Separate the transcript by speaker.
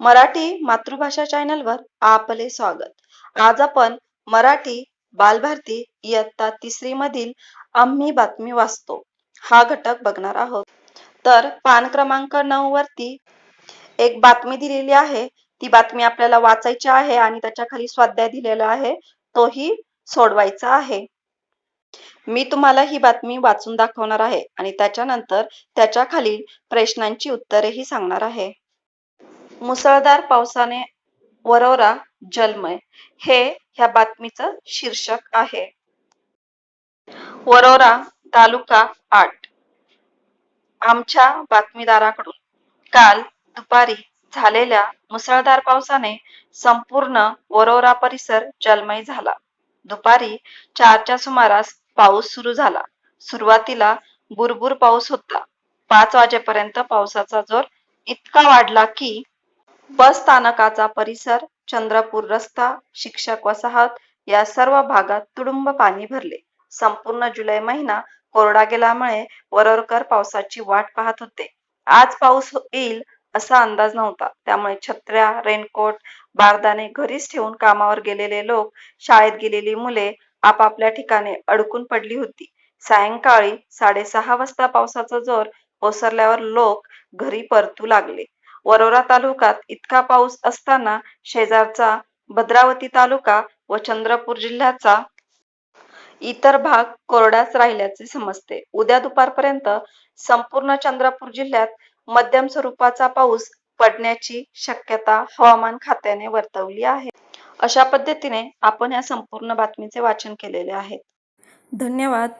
Speaker 1: मराठी मातृभाषा चॅनलवर आपले स्वागत. आज आपण मराठी बालभारती इयत्ता तिसरी मधील आम्ही बातमी वाचतो. हा घटक बघणार आहोत. तर पान क्रमांक नऊ वरती एक बातमी दिलेली आहे. ती बातमी आपल्याला वाचायची आहे आणि त्याच्याखाली स्वाध्याय दिलेला आहे. तोही सोडवायचा आहे. मी तुम्हाला ही बातमी वाचून दाखवणार आहे आणि त्याच्यानंतर त्याच्या खालील प्रश्नांची उत्तरेही सांगणार आहे. मुसळधार पावसाने वरोरा जलमय. हे ह्या बातमीचं शीर्षक आहे. वरोरा तालुका आठ. आमच्या बातमीदाराकडून काल दुपारी झालेल्या मुसळधार पावसाने संपूर्ण वरोरा परिसर जलमय झाला. दुपारी चारच्या सुमारास पाऊस सुरू झाला. सुरुवातीला बुरबुर पाऊस होता. पाच वाजेपर्यंत पावसाचा जोर इतका वाढला की बस स्थानकाचा परिसर चंद्रपूर रस्ता शिक्षक वसाहत या सर्व भागात तुडुंब पाणी भरले. संपूर्ण जुलै महिना कोरडा गेल्यामुळे वरोरकर पावसाची वाट पाहत होते. आज पाऊस येईल असा अंदाज नव्हता. त्यामुळे छत्र्या रेनकोट बारदाने घरीच ठेवून कामावर गेलेले लोक शाळेत गेलेली मुले आपापल्या ठिकाणी अडकून पडली होती. सायंकाळी साडेसहा वाजता पावसाचा जोर ओसरल्यावर लोक घरी परतू लागले. वरोरा तालुक्यात इतका पाऊस असताना शेजारचा भद्रावती तालुका व चंद्रपूर जिल्ह्याचा इतर भाग कोरडाच राहिल्याचे समजते. उद्या दुपारपर्यंत संपूर्ण चंद्रपूर जिल्ह्यात मध्यम स्वरूपाचा पाऊस पडण्याची शक्यता हवामान खात्याने वर्तवली आहे. अशा पद्धतीने आपण या संपूर्ण बातमीचे वाचन केलेले आहे. धन्यवाद.